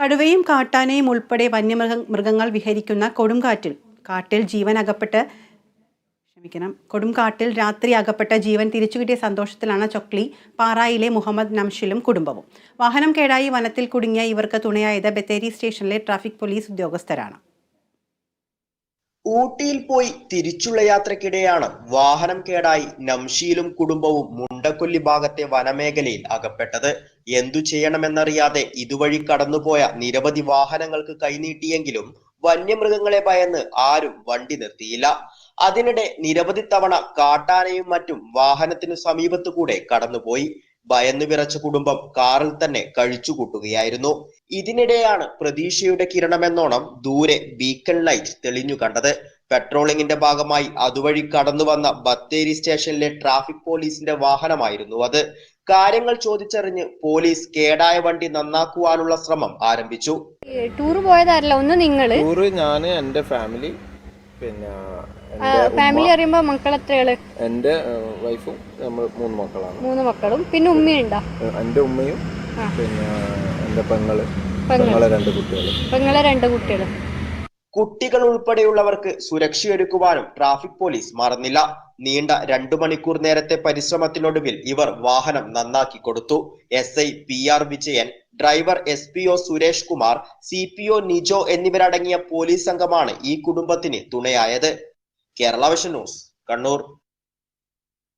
കടുവയും കാട്ടാനയും ഉൾപ്പെടെ വന്യമൃഗ മൃഗങ്ങൾ വിഹരിക്കുന്ന കൊടുംകാറ്റിൽ കാട്ടിൽ ജീവൻ അകപ്പെട്ട് ക്ഷമിക്കണം കൊടുംകാട്ടിൽ രാത്രി അകപ്പെട്ട ജീവൻ തിരിച്ചു കിട്ടിയ സന്തോഷത്തിലാണ് ചൊക്ലി പാറായിലെ മുഹമ്മദ് നംഷിലും കുടുംബവും. വാഹനം കേടായി വനത്തിൽ കുടുങ്ങിയ ഇവർക്ക് തുണയായത് ബത്തേരി സ്റ്റേഷനിലെ ട്രാഫിക് പോലീസ് ഉദ്യോഗസ്ഥരാണ്. ഊട്ടിയിൽ പോയി തിരിച്ചുള്ള യാത്രക്കിടെയാണ് വാഹനം കേടായി നംഷിയിലും കുടുംബവും മുണ്ടക്കൊല്ലി ഭാഗത്തെ വനമേഖലയിൽ അകപ്പെട്ടത്. എന്തു ചെയ്യണമെന്നറിയാതെ ഇതുവഴി കടന്നുപോയ നിരവധി വാഹനങ്ങൾക്ക് കൈനീട്ടിയെങ്കിലും വന്യമൃഗങ്ങളെ ഭയന്ന് ആരും വണ്ടി നിർത്തിയില്ല. അതിനിടെ നിരവധി തവണ കാട്ടാനയും മറ്റും വാഹനത്തിനു സമീപത്തു കൂടെ കടന്നുപോയി. ഭയന്നു വിറച്ച കുടുംബം കാറിൽ തന്നെ കഴിച്ചുകൂട്ടുകയായിരുന്നു ഇതിനിടെയാണ് പ്രതീക്ഷയുടെ കിരണമെന്നോണം ദൂരെ ബീക്കൺ ലൈറ്റ് തെളിഞ്ഞു കണ്ടത്. പെട്രോളിങ്ങിന്റെ ഭാഗമായി അതുവഴി കടന്നു വന്ന ബത്തേരി സ്റ്റേഷനിലെ ട്രാഫിക് പോലീസിന്റെ വാഹനമായിരുന്നു അത്. കാര്യങ്ങൾ ചോദിച്ചറിഞ്ഞ് പോലീസ് കേടായ വണ്ടി നന്നാക്കുവാനുള്ള ശ്രമം ആരംഭിച്ചു. ടൂർ പോയതല്ല ഒന്ന് നിങ്ങൾ ടൂർ ഞാൻ എന്റെ ഫാമിലി പിന്നെ ഫാമിലി ഉമ്മ, അറിയുമ്പോ മക്കൾ എത്രയാൾ? എന്റെ വൈഫും നമ്മൾ മൂന്ന് മക്കളാണ്. മൂന്ന് മക്കളും. പിന്നെ ഉമ്മയുണ്ടോ? എന്റെ ഉമ്മയും പിന്നെ എന്റെ പെങ്ങൾ. പെങ്ങൾ. പെങ്ങളെ രണ്ട് കുട്ടികളും. പെങ്ങളെ രണ്ട് കുട്ടികളും. കുട്ടികൾ ഉൾപ്പെടെയുള്ളവർക്ക് സുരക്ഷയൊരുക്കുവാനും ട്രാഫിക് പോലീസ് മറന്നില്ല. നീണ്ട രണ്ടു മണിക്കൂർ നേരത്തെ പരിശ്രമത്തിനൊടുവിൽ ഇവർ വാഹനം നന്നാക്കി കൊടുത്തു. S I P R Vijayan driver S P O Suresh Kumar C P O Nijo എന്നിവരടങ്ങിയ പോലീസ് സംഘമാണ് ഈ കുടുംബത്തിന് തുണയായത്. Kerala vision news Kannur.